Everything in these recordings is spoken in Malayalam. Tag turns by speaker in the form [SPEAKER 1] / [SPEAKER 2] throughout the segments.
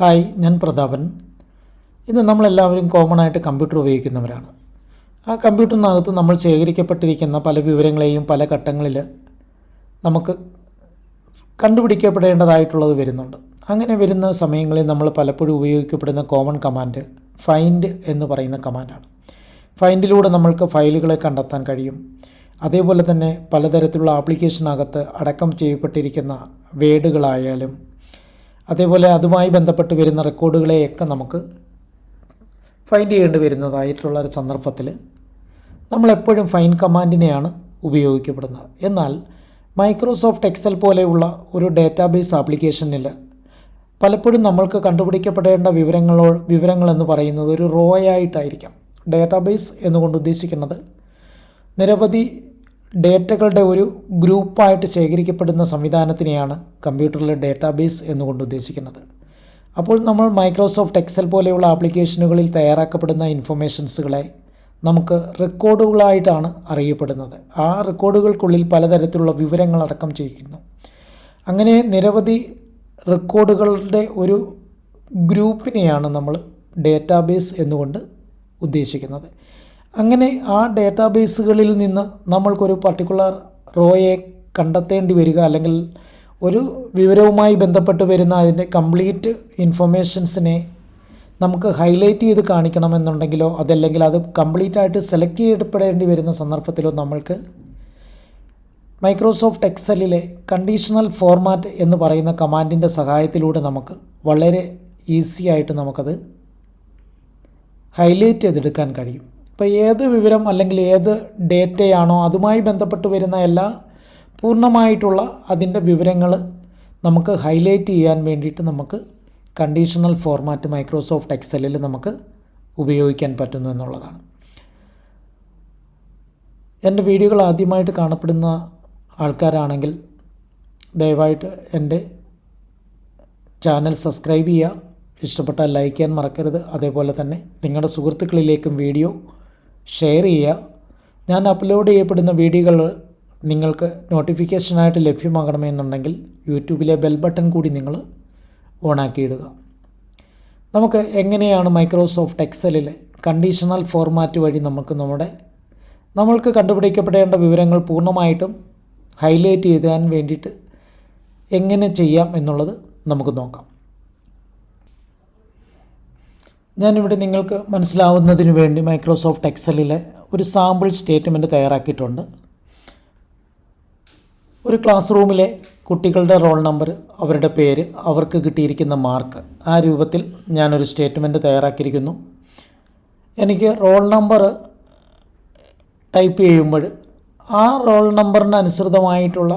[SPEAKER 1] ഹായ് ഞാൻ പ്രതാപൻ. ഇന്ന് നമ്മളെല്ലാവരും കോമൺ ആയിട്ട് കമ്പ്യൂട്ടർ ഉപയോഗിക്കുന്നവരാണ്. ആ കമ്പ്യൂട്ടറിനകത്ത് നമ്മൾ ശേഖരിക്കപ്പെട്ടിരിക്കുന്ന പല വിവരങ്ങളെയും പല ഘട്ടങ്ങളിൽ നമുക്ക് കണ്ടുപിടിക്കപ്പെടേണ്ടതായിട്ടുള്ളത് വരുന്നുണ്ട്. അങ്ങനെ വരുന്ന സമയങ്ങളിൽ നമ്മൾ പലപ്പോഴും ഉപയോഗിക്കപ്പെടുന്ന കോമൺ കമാൻഡ് ഫൈൻഡ് എന്ന് പറയുന്ന കമാൻഡാണ് ഫൈൻഡിലൂടെ നമ്മൾക്ക് ഫയലുകളെ കണ്ടെത്താൻ കഴിയും. അതേപോലെ തന്നെ പലതരത്തിലുള്ള ആപ്ലിക്കേഷനകത്ത് അടക്കം ചെയ്യപ്പെട്ടിരിക്കുന്ന വേഡുകളായാലും അതേപോലെ അതുമായി ബന്ധപ്പെട്ട് വരുന്ന റെക്കോർഡുകളെയൊക്കെ നമുക്ക് ഫൈൻഡ് ചെയ്യേണ്ടി വരുന്നതായിട്ടുള്ള ഒരു സന്ദർഭത്തിൽ നമ്മളെപ്പോഴും ഫൈൻ കമാൻഡിനെയാണ് ഉപയോഗിക്കപ്പെടുന്നത്. എന്നാൽ മൈക്രോസോഫ്റ്റ് എക്സൽ പോലെയുള്ള ഒരു ഡാറ്റാബേസ് ആപ്ലിക്കേഷനിൽ പലപ്പോഴും നമ്മൾക്ക് കണ്ടുപിടിക്കപ്പെടേണ്ട വിവരങ്ങളോ വിവരങ്ങളെന്ന് പറയുന്നത് ഒരു റോ ആയിട്ടായിരിക്കാം. ഡാറ്റാബേസ് എന്നുകൊണ്ട് ഉദ്ദേശിക്കുന്നത് നിരവധി ഡേറ്റകളുടെ ഒരു ഗ്രൂപ്പായിട്ട് ശേഖരിക്കപ്പെടുന്ന സംവിധാനത്തിനെയാണ് കമ്പ്യൂട്ടറിലെ ഡേറ്റാബേസ് എന്നുകൊണ്ട് ഉദ്ദേശിക്കുന്നത്. അപ്പോൾ നമ്മൾ മൈക്രോസോഫ്റ്റ് എക്സൽ പോലെയുള്ള ആപ്ലിക്കേഷനുകളിൽ തയ്യാറാക്കപ്പെടുന്ന ഇൻഫർമേഷൻസുകളെ നമുക്ക് റെക്കോർഡുകളായിട്ടാണ് അറിയപ്പെടുന്നത്. ആ റെക്കോർഡുകൾക്കുള്ളിൽ പലതരത്തിലുള്ള വിവരങ്ങൾ അടക്കം ചെയ്യുന്നു അങ്ങനെ നിരവധി റെക്കോർഡുകളുടെ ഒരു ഗ്രൂപ്പിനെയാണ് നമ്മൾ ഡേറ്റാബേസ് എന്നുകൊണ്ട് ഉദ്ദേശിക്കുന്നത്. അങ്ങനെ ആ ഡേറ്റാബേസുകളിൽ നിന്ന് നമ്മൾക്കൊരു പർട്ടിക്കുലർ റോയെ കണ്ടെത്തേണ്ടി വരിക അല്ലെങ്കിൽ ഒരു വിവരവുമായി ബന്ധപ്പെട്ട് വരുന്ന അതിന്റെ കംപ്ലീറ്റ് ഇൻഫർമേഷൻസിനെ നമുക്ക് ഹൈലൈറ്റ് ചെയ്ത് കാണിക്കണമെന്നുണ്ടെങ്കിലോ അതല്ലെങ്കിൽ അത് കംപ്ലീറ്റ് ആയിട്ട് സെലക്ട് ചെയ്യപ്പെടേണ്ടി വരുന്ന സന്ദർഭത്തിലോ നമ്മൾക്ക് മൈക്രോസോഫ്റ്റ് എക്സലിലെ കണ്ടീഷണൽ ഫോർമാറ്റ് എന്ന് പറയുന്ന കമാൻഡിന്റെ സഹായത്തിലൂടെ നമുക്ക് വളരെ ഈസി ആയിട്ട് നമുക്കത് ഹൈലൈറ്റ് ചെയ്തെടുക്കാൻ കഴിയും. ഇപ്പോൾ ഏത് വിവരം അല്ലെങ്കിൽ ഏത് ഡേറ്റയാണോ അതുമായി ബന്ധപ്പെട്ട് വരുന്ന എല്ലാ പൂർണമായിട്ടുള്ള അതിന്റെ വിവരങ്ങൾ നമുക്ക് ഹൈലൈറ്റ് ചെയ്യാൻ വേണ്ടിയിട്ട് നമുക്ക് കണ്ടീഷണൽ ഫോർമാറ്റ് മൈക്രോസോഫ്റ്റ് എക്സലിൽ നമുക്ക് ഉപയോഗിക്കാൻ പറ്റുന്നു എന്നുള്ളതാണ്. എന്റെ വീഡിയോകൾ ആദ്യമായിട്ട് കാണപ്പെടുന്ന ആൾക്കാരാണെങ്കിൽ ദയവായിട്ട് എന്റെ ചാനൽ സബ്സ്ക്രൈബ് ചെയ്യുക. ഇഷ്ടപ്പെട്ടാൽ ലൈക്ക് ചെയ്യാൻ മറക്കരുത്. അതേപോലെ തന്നെ നിങ്ങളുടെ സുഹൃത്തുക്കളിലേക്കും വീഡിയോ ഷെയർ ചെയ്യുക. ഞാൻ അപ്ലോഡ് ചെയ്യപ്പെടുന്ന വീഡിയോകൾ നിങ്ങൾക്ക് നോട്ടിഫിക്കേഷനായിട്ട് ലഭ്യമാകണമെന്നുണ്ടെങ്കിൽ യൂട്യൂബിലെ ബെൽ ബട്ടൺ കൂടി നിങ്ങൾ ഓണാക്കിയിടുക നമുക്ക് എങ്ങനെയാണ് മൈക്രോസോഫ്റ്റ് എക്സലിലെ കണ്ടീഷണൽ ഫോർമാറ്റ് വഴി നമുക്ക് നമ്മുടെ നമ്മൾക്ക് കണ്ടുപിടിക്കപ്പെടേണ്ട വിവരങ്ങൾ പൂർണമായിട്ടും ഹൈലൈറ്റ് ചെയ്യാൻ വേണ്ടിയിട്ട് എങ്ങനെ ചെയ്യാം എന്നുള്ളത് നമുക്ക് നോക്കാം. ഞാനിവിടെ നിങ്ങൾക്ക് മനസ്സിലാവുന്നതിന് വേണ്ടി മൈക്രോസോഫ്റ്റ് എക്സലിലെ ഒരു സാമ്പിൾ സ്റ്റേറ്റ്മെന്റ് തയ്യാറാക്കിയിട്ടുണ്ട്. ഒരു ക്ലാസ് റൂമിലെ കുട്ടികളുടെ റോൾ നമ്പർ അവരുടെ പേര് അവർക്ക് കിട്ടിയിരിക്കുന്ന മാർക്ക് ആ രൂപത്തിൽ ഞാനൊരു സ്റ്റേറ്റ്മെന്റ് തയ്യാറാക്കിയിരിക്കുന്നു. എനിക്ക് റോൾ നമ്പർ ടൈപ്പ് ചെയ്യുമ്പോൾ ആ റോൾ നമ്പറിന് അനുസൃതമായിട്ടുള്ള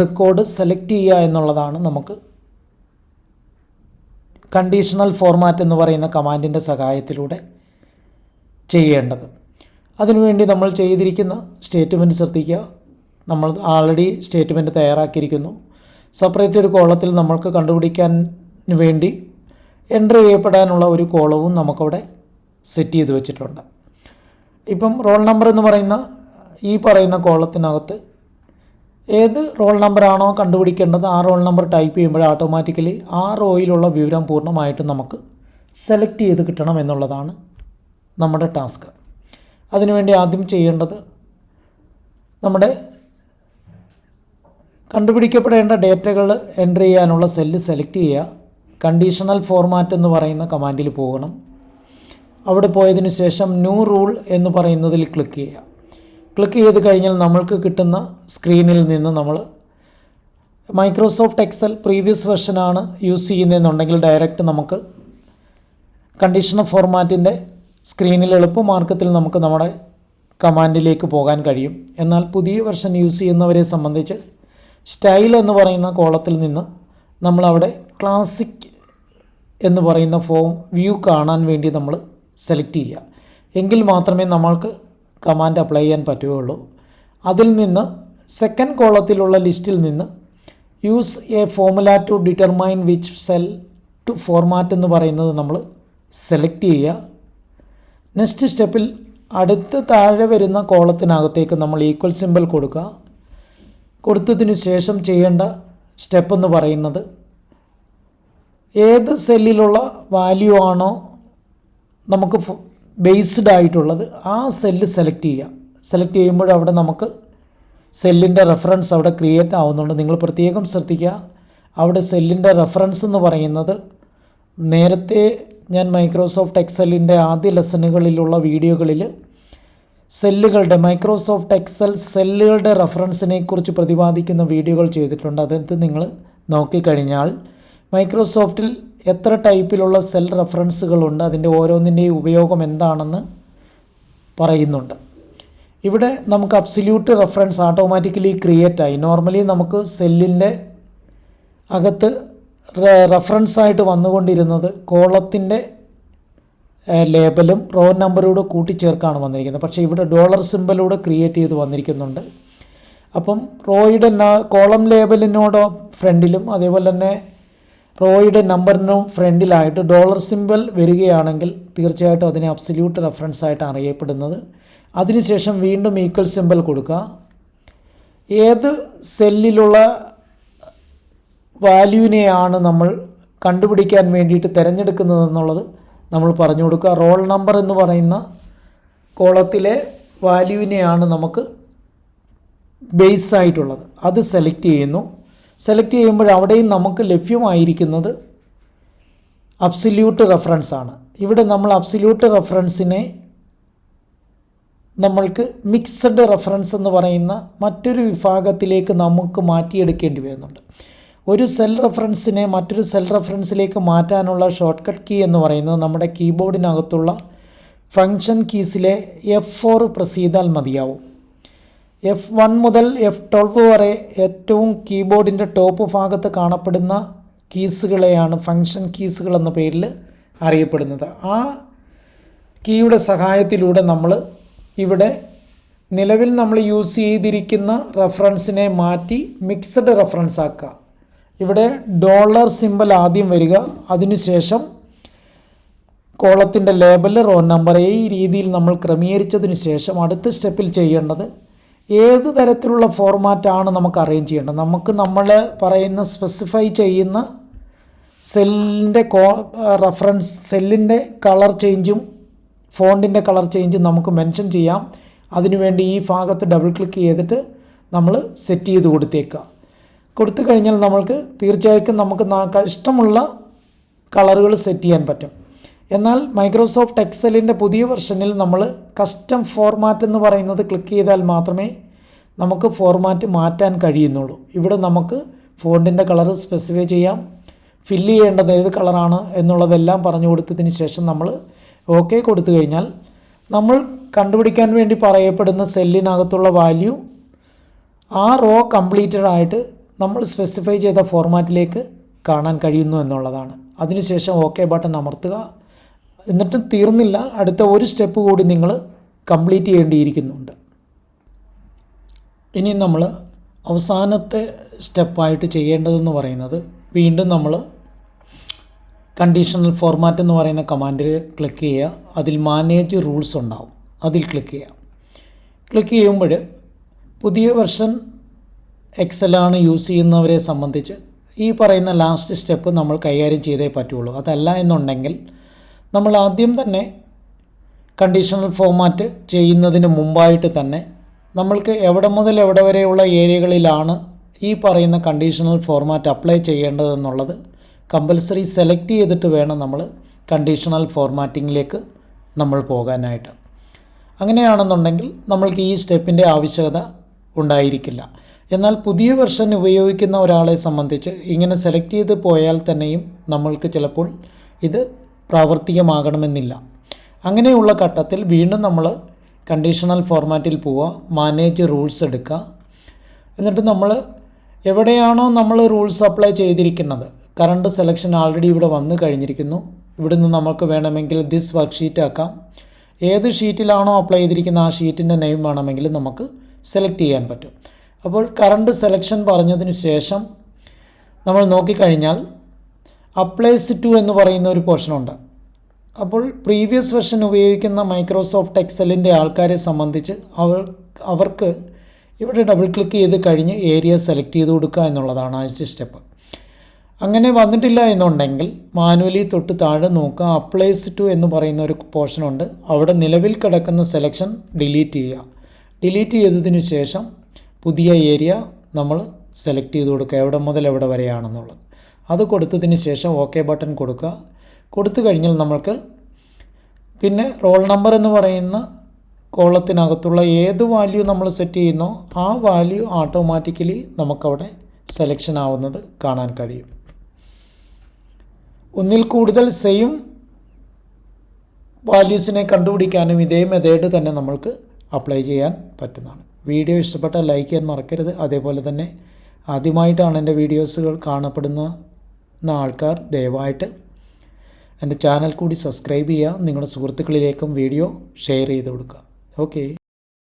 [SPEAKER 1] റെക്കോർഡ് സെലക്ട് ചെയ്യുക എന്നുള്ളതാണ് നമുക്ക് കണ്ടീഷണൽ ഫോർമാറ്റ് എന്ന് പറയുന്ന കമാൻഡിന്റെ സഹായത്തിലൂടെ ചെയ്യേണ്ടത്. അതിനുവേണ്ടി നമ്മൾ ചെയ്തിരിക്കുന്ന സ്റ്റേറ്റ്മെന്റ് ശ്രദ്ധിക്കുക. നമ്മൾ ആൾറെഡി സ്റ്റേറ്റ്മെന്റ് തയ്യാറാക്കിയിരിക്കുന്നു. സെപ്പറേറ്റ് ഒരു കോളത്തിൽ നമ്മൾക്ക് കണ്ടുപിടിക്കാൻ വേണ്ടി എന്റർ ചെയ്യപ്പെടാനുള്ള ഒരു കോളവും നമുക്കവിടെ സെറ്റ് ചെയ്ത് വെച്ചിട്ടുണ്ട്. ഇപ്പം റോൾ നമ്പർ എന്ന് പറയുന്ന ഈ പറയുന്ന കോളത്തിനകത്ത് ഏത് റോൾ നമ്പറാണോ കണ്ടുപിടിക്കേണ്ടത് ആ റോൾ നമ്പർ ടൈപ്പ് ചെയ്യുമ്പോൾ ഓട്ടോമാറ്റിക്കലി ആ റോയിലുള്ള വിവരം പൂർണമായിട്ടും നമുക്ക് സെലക്ട് ചെയ്ത് കിട്ടണം എന്നുള്ളതാണ് നമ്മുടെ ടാസ്ക് അതിനുവേണ്ടി ആദ്യം ചെയ്യേണ്ടത് നമ്മുടെ കണ്ടുപിടിക്കപ്പെടേണ്ട ഡേറ്റകൾ എന്റർ ചെയ്യാനുള്ള സെല്ല് സെലക്ട് ചെയ്യുക. കണ്ടീഷണൽ ഫോർമാറ്റ് എന്ന് പറയുന്ന കമാൻഡിൽ പോകണം. അവിടെ പോയതിനു ശേഷം ന്യൂ റൂൾ എന്ന് പറയുന്നതിൽ ക്ലിക്ക് ചെയ്യുക. ക്ലിക്ക് ചെയ്ത് കഴിഞ്ഞാൽ നമ്മൾക്ക് കിട്ടുന്ന സ്ക്രീനിൽ നിന്ന് നമ്മൾ മൈക്രോസോഫ്റ്റ് എക്സൽ പ്രീവിയസ് വെർഷനാണ് യൂസ് ചെയ്യുന്നതെന്നുണ്ടെങ്കിൽ ഡയറക്റ്റ് നമുക്ക് കണ്ടീഷണൽ ഫോർമാറ്റിന്റെ സ്ക്രീനിൽ എളുപ്പമാർഗത്തിൽ നമുക്ക് നമ്മുടെ കമാൻഡിലേക്ക് പോകാൻ കഴിയും. എന്നാൽ പുതിയ വെർഷൻ യൂസ് ചെയ്യുന്നവരെ സംബന്ധിച്ച് സ്റ്റൈൽ എന്ന് പറയുന്ന കോളത്തിൽ നിന്ന് നമ്മളവിടെ ക്ലാസിക് എന്ന് പറയുന്ന ഫോം വ്യൂ കാണാൻ വേണ്ടി നമ്മൾ സെലക്ട് ചെയ്യുക. എങ്കിൽ മാത്രമേ നമ്മൾക്ക് കമാൻഡ് അപ്ലൈ ചെയ്യാൻ പറ്റുകയുള്ളൂ. അതിൽ നിന്ന് സെക്കൻഡ് കോളത്തിലുള്ള ലിസ്റ്റിൽ നിന്ന് use a formula to determine which cell to format എന്ന് പറയുന്നത് നമ്മൾ സെലക്ട് ചെയ്യുക. നെക്സ്റ്റ് സ്റ്റെപ്പിൽ അടുത്ത താഴെ വരുന്ന കോളത്തിനകത്തേക്ക് നമ്മൾ ഈക്വൽ സിമ്പിൾ കൊടുക്കുക. കൊടുത്തതിനു ശേഷം ചെയ്യേണ്ട സ്റ്റെപ്പ് എന്ന് പറയുന്നത് ഏത് സെല്ലിലുള്ള വാല്യൂ ആണോ നമുക്ക് ബേസ്ഡ് ആയിട്ടുള്ളത് ആ സെല്ല് സെലക്ട് ചെയ്യുക. സെലക്ട് ചെയ്യുമ്പോൾ അവിടെ നമുക്ക് സെല്ലിന്റെ റെഫറൻസ് അവിടെ ക്രിയേറ്റ് ആവുന്നുണ്ട്. നിങ്ങൾ പ്രത്യേകം ശ്രദ്ധിക്കുക. അവിടെ സെല്ലിന്റെ റെഫറൻസ് എന്ന് പറയുന്നത് നേരത്തെ ഞാൻ മൈക്രോസോഫ്റ്റ് എക്സലിന്റെ ആദ്യ ലെസണുകളിലുള്ള വീഡിയോകളിൽ സെല്ലുകളുടെ മൈക്രോസോഫ്റ്റ് എക്സൽ സെല്ലുകളുടെ റെഫറൻസിനെക്കുറിച്ച് പ്രതിപാദിക്കുന്ന വീഡിയോകൾ ചെയ്തിട്ടുണ്ട്. അതെടുത്ത് നിങ്ങൾ നോക്കിക്കഴിഞ്ഞാൽ മൈക്രോസോഫ്റ്റിൽ എത്ര ടൈപ്പിലുള്ള സെൽ റെഫറൻസുകളുണ്ട്? അതിന്റെ ഓരോന്നിന്റെയും ഉപയോഗം എന്താണെന്ന് പറയുന്നുണ്ട്. ഇവിടെ നമുക്ക് അബ്സല്യൂട്ട് റെഫറൻസ് ഓട്ടോമാറ്റിക്കലി ക്രിയേറ്റ് ആയി. നോർമലി നമുക്ക് സെല്ലിന്റെ അകത്ത് റെഫറൻസ് ആയിട്ട് വന്നുകൊണ്ടിരുന്നത് കോളത്തിന്റെ ലേബലും റോ നമ്പറൂടെ കൂട്ടിച്ചേർക്കാണ് വന്നിരിക്കുന്നത്. പക്ഷേ ഇവിടെ ഡോളർ സിമ്പലൂടെ ക്രിയേറ്റ് ചെയ്ത് വന്നിരിക്കുന്നുണ്ട്. അപ്പം റോയുടെ കോളം ലേബലിനോടോ ഫ്രണ്ടിലും അതേപോലെ തന്നെ റോയുടെ നമ്പറിനും ഫ്രണ്ടിലായിട്ട് ഡോളർ സിമ്പിൾ വരികയാണെങ്കിൽ തീർച്ചയായിട്ടും അതിനെ അബ്സല്യൂട്ട് റെഫറൻസ് ആയിട്ട് അറിയപ്പെടുന്നത്. അതിനുശേഷം വീണ്ടും ഈക്വൽ സിമ്പിൾ കൊടുക്കുക. ഏത് സെല്ലിലുള്ള വാല്യൂവിനെയാണ് നമ്മൾ കണ്ടുപിടിക്കാൻ വേണ്ടിയിട്ട് തിരഞ്ഞെടുക്കുന്നതെന്നുള്ളത് നമ്മൾ പറഞ്ഞു കൊടുക്കുക. റോൾ നമ്പർ എന്ന് പറയുന്ന കോളത്തിലെ വാല്യൂവിനെയാണ് നമുക്ക് ബേസ് ആയിട്ടുള്ളത്. അത് സെലക്ട് ചെയ്യുന്നു. സെലക്ട് ചെയ്യുമ്പോൾ അവിടെയും നമുക്ക് ലഭ്യമായിരിക്കുന്നത് അബ്സല്യൂട്ട് റെഫറൻസ് ആണ്. ഇവിടെ നമ്മൾ അബ്സല്യൂട്ട് റെഫറൻസിനെ നമ്മൾക്ക് മിക്സഡ് റെഫറൻസ് എന്ന് പറയുന്ന മറ്റൊരു വിഭാഗത്തിലേക്ക് നമുക്ക് മാറ്റിയെടുക്കേണ്ടി വരുന്നുണ്ട്. ഒരു സെൽ റെഫറൻസിനെ മറ്റൊരു സെൽ റെഫറൻസിലേക്ക് മാറ്റാനുള്ള ഷോർട്ട് കട്ട് കീ എന്ന് പറയുന്നത് നമ്മുടെ കീബോർഡിനകത്തുള്ള ഫങ്ഷൻ കീസിലെ എഫ് ഫോർ പ്രസ് ചെയ്താൽ മതിയാവും. എഫ് വൺ മുതൽ എഫ് ട്വൽവ് വരെ ഏറ്റവും കീബോർഡിന്റെ ടോപ്പ് ഭാഗത്ത് കാണപ്പെടുന്ന കീസുകളെയാണ് ഫങ്ഷൻ കീസുകൾ എന്ന പേരിൽ അറിയപ്പെടുന്നത്. ആ കീയുടെ സഹായത്തിലൂടെ നമ്മൾ ഇവിടെ നിലവിൽ നമ്മൾ യൂസ് ചെയ്തിരിക്കുന്ന റെഫറൻസിനെ മാറ്റി മിക്സഡ് റെഫറൻസ് ആക്കുക. ഇവിടെ ഡോളർ സിമ്പൽ ആദ്യം വരിക അതിനുശേഷം കോളത്തിന്റെ ലേബൽ റോ നമ്പർ ഈ രീതിയിൽ നമ്മൾ ക്രമീകരിച്ചതിന് ശേഷം അടുത്ത സ്റ്റെപ്പിൽ ചെയ്യേണ്ടത് ഏത് തരത്തിലുള്ള ഫോർമാറ്റാണ് നമുക്ക് അറേഞ്ച് ചെയ്യേണ്ടത്? നമുക്ക് നമ്മൾ പറയുന്ന സ്പെസിഫൈ ചെയ്യുന്ന സെല്ലിന്റെ കോ റെഫറൻസ് സെല്ലിന്റെ കളർ ചേഞ്ചും ഫോണ്ടിന്റെ കളർ ചേഞ്ചും നമുക്ക് മെൻഷൻ ചെയ്യാം. അതിനുവേണ്ടി ഈ ഭാഗത്ത് ഡബിൾ ക്ലിക്ക് ചെയ്തിട്ട് നമ്മൾ സെറ്റ് ചെയ്ത് കൊടുത്തേക്കുക. കൊടുത്തു കഴിഞ്ഞാൽ നമ്മൾക്ക് തീർച്ചയായിട്ടും നമുക്ക് ഇഷ്ടമുള്ള കളറുകൾ സെറ്റ് ചെയ്യാൻ പറ്റും. എന്നാൽ മൈക്രോസോഫ്റ്റ് എക്സലിന്റെ പുതിയ വെർഷനിൽ നമ്മൾ കസ്റ്റം ഫോർമാറ്റ് എന്ന് പറയുന്നത് ക്ലിക്ക് ചെയ്താൽ മാത്രമേ നമുക്ക് ഫോർമാറ്റ് മാറ്റാൻ കഴിയുന്നുള്ളൂ. ഇവിടെ നമുക്ക് ഫോണ്ടിന്റെ കളർ സ്പെസിഫൈ ചെയ്യാം. ഫില്ല് ചെയ്യേണ്ടത് ഏത് കളറാണ് എന്നുള്ളതെല്ലാം പറഞ്ഞു കൊടുത്തതിന് ശേഷം നമ്മൾ ഓക്കെ കൊടുത്തു കഴിഞ്ഞാൽ നമ്മൾ കണ്ടുപിടിക്കാൻ വേണ്ടി പറയപ്പെടുന്ന സെല്ലിനകത്തുള്ള വാല്യൂ ആ റോ കംപ്ലീറ്റഡ് ആയിട്ട് നമ്മൾ സ്പെസിഫൈ ചെയ്ത ഫോർമാറ്റിലേക്ക് കാണാൻ കഴിയുന്നു എന്നുള്ളതാണ്. അതിനുശേഷം ഓക്കെ ബട്ടൺ അമർത്തുക. എന്നിട്ടും തീർന്നില്ല. അടുത്ത ഒരു സ്റ്റെപ്പ് കൂടി നിങ്ങൾ കംപ്ലീറ്റ് ചെയ്യേണ്ടിയിരിക്കുന്നുണ്ട്. ഇനി നമ്മൾ അവസാനത്തെ സ്റ്റെപ്പായിട്ട് ചെയ്യേണ്ടതെന്ന് പറയുന്നത് വീണ്ടും നമ്മൾ കണ്ടീഷണൽ ഫോർമാറ്റ് എന്ന് പറയുന്ന കമാൻഡിൽ ക്ലിക്ക് ചെയ്യുക. അതിൽ മാനേജ് റൂൾസ് ഉണ്ടാവും. അതിൽ ക്ലിക്ക് ചെയ്യുക. ക്ലിക്ക് ചെയ്യുമ്പോൾ പുതിയ വെർഷൻ എക്സലാണ് യൂസ് ചെയ്യുന്നവരെ സംബന്ധിച്ച് ഈ പറയുന്ന ലാസ്റ്റ് സ്റ്റെപ്പ് നമ്മൾ കൈകാര്യം ചെയ്തേ പറ്റുള്ളൂ. അതല്ല എന്നുണ്ടെങ്കിൽ നമ്മൾ ആദ്യം തന്നെ കണ്ടീഷണൽ ഫോമാറ്റ് ചെയ്യുന്നതിന് മുമ്പായിട്ട് തന്നെ നമ്മൾക്ക് എവിടെ മുതൽ എവിടെ വരെയുള്ള ഏരിയകളിലാണ് ഈ പറയുന്ന കണ്ടീഷണൽ ഫോർമാറ്റ് അപ്ലൈ ചെയ്യേണ്ടതെന്നുള്ളത് കമ്പൽസറി സെലക്ട് ചെയ്തിട്ട് വേണം നമ്മൾ കണ്ടീഷണൽ ഫോർമാറ്റിങ്ങിലേക്ക് നമ്മൾ പോകാനായിട്ട്. അങ്ങനെയാണെന്നുണ്ടെങ്കിൽ നമ്മൾക്ക് ഈ സ്റ്റെപ്പിന്റെ ആവശ്യകത ഉണ്ടായിരിക്കില്ല. എന്നാൽ പുതിയ വെർഷൻ ഉപയോഗിക്കുന്ന ഒരാളെ സംബന്ധിച്ച് ഇങ്ങനെ സെലക്ട് ചെയ്ത് പോയാൽ തന്നെയും നമ്മൾക്ക് ചിലപ്പോൾ ഇത് പ്രാവർത്തികമാകണമെന്നില്ല. അങ്ങനെയുള്ള ഘട്ടത്തിൽ വീണ്ടും നമ്മൾ കണ്ടീഷണൽ ഫോർമാറ്റിൽ പോവുക മാനേജ് റൂൾസ് എടുക്കുക. എന്നിട്ട് നമ്മൾ എവിടെയാണോ നമ്മൾ റൂൾസ് അപ്ലൈ ചെയ്തിരിക്കുന്നത്. കറണ്ട് സെലക്ഷൻ ആൾറെഡി ഇവിടെ വന്നു കഴിഞ്ഞിരിക്കുന്നു. ഇവിടുന്ന് നമുക്ക് വേണമെങ്കിൽ ദിസ് വർക്ക് ഷീറ്റ് ആക്കാം. ഏത് ഷീറ്റിലാണോ അപ്ലൈ ചെയ്തിരിക്കുന്ന ആ ഷീറ്റിന്റെ നെയിം വേണമെങ്കിൽ നമുക്ക് സെലക്ട് ചെയ്യാൻ പറ്റും. അപ്പോൾ കറണ്ട് സെലക്ഷൻ പറഞ്ഞതിന് ശേഷം നമ്മൾ നോക്കിക്കഴിഞ്ഞാൽ അപ്ലൈസ് ടു എന്ന് പറയുന്ന ഒരു പോർഷനുണ്ട് അപ്പോൾ പ്രീവിയസ് വെർഷൻ ഉപയോഗിക്കുന്ന മൈക്രോസോഫ്റ്റ് എക്സലിന്റെ ആൾക്കാരെ സംബന്ധിച്ച് അവർ അവർക്ക് ഇവിടെ ഡബിൾ ക്ലിക്ക് ചെയ്ത് കഴിഞ്ഞ് ഏരിയ സെലക്ട് ചെയ്ത് കൊടുക്കുക എന്നുള്ളതാണ് ആദ്യത്തെ സ്റ്റെപ്പ് അങ്ങനെ വന്നിട്ടില്ല എന്നുണ്ടെങ്കിൽ മാനുവലി തൊട്ട് താഴെ നോക്കുക. അപ്ലൈസ് ടു എന്ന് പറയുന്ന ഒരു പോർഷനുണ്ട് അവിടെ നിലവിൽ കിടക്കുന്ന സെലക്ഷൻ ഡിലീറ്റ് ചെയ്യുക. ഡിലീറ്റ് ചെയ്തതിന് ശേഷം പുതിയ ഏരിയ നമ്മൾ സെലക്ട് ചെയ്ത് കൊടുക്കുക. എവിടെ മുതൽ എവിടെ വരെയാണെന്നുള്ളത്. അത് കൊടുത്തതിന് ശേഷം ഓക്കെ ബട്ടൺ കൊടുക്കുക. കൊടുത്തു കഴിഞ്ഞാൽ നമ്മൾക്ക് പിന്നെ റോൾ നമ്പർ എന്ന് പറയുന്ന കോളത്തിനകത്തുള്ള ഏത് വാല്യൂ നമ്മൾ സെറ്റ് ചെയ്യുന്നോ ആ വാല്യൂ ഓട്ടോമാറ്റിക്കലി നമുക്കവിടെ സെലക്ഷൻ ആവുന്നത് കാണാൻ കഴിയും. ഒന്നിൽ കൂടുതൽ സെയിം വാല്യൂസിനെ കണ്ടുപിടിക്കാനും ഇതേ മെത്തേഡ് തന്നെ നമ്മൾക്ക് അപ്ലൈ ചെയ്യാൻ പറ്റുന്നതാണ്. വീഡിയോ ഇഷ്ടപ്പെട്ടാൽ ലൈക്ക് ചെയ്യാൻ മറക്കരുത്. അതേപോലെ തന്നെ ആദ്യമായിട്ടാണ് എന്റെ വീഡിയോസുകൾ കാണപ്പെടുന്ന ആൾക്കാർ ദയവായിട്ട് എന്റെ ചാനൽ കൂടി സബ്സ്ക്രൈബ് ചെയ്യുക. നിങ്ങളുടെ സുഹൃത്തുക്കളിലേക്കും വീഡിയോ ഷെയർ ചെയ്ത് കൊടുക്കുക. ഓക്കെ.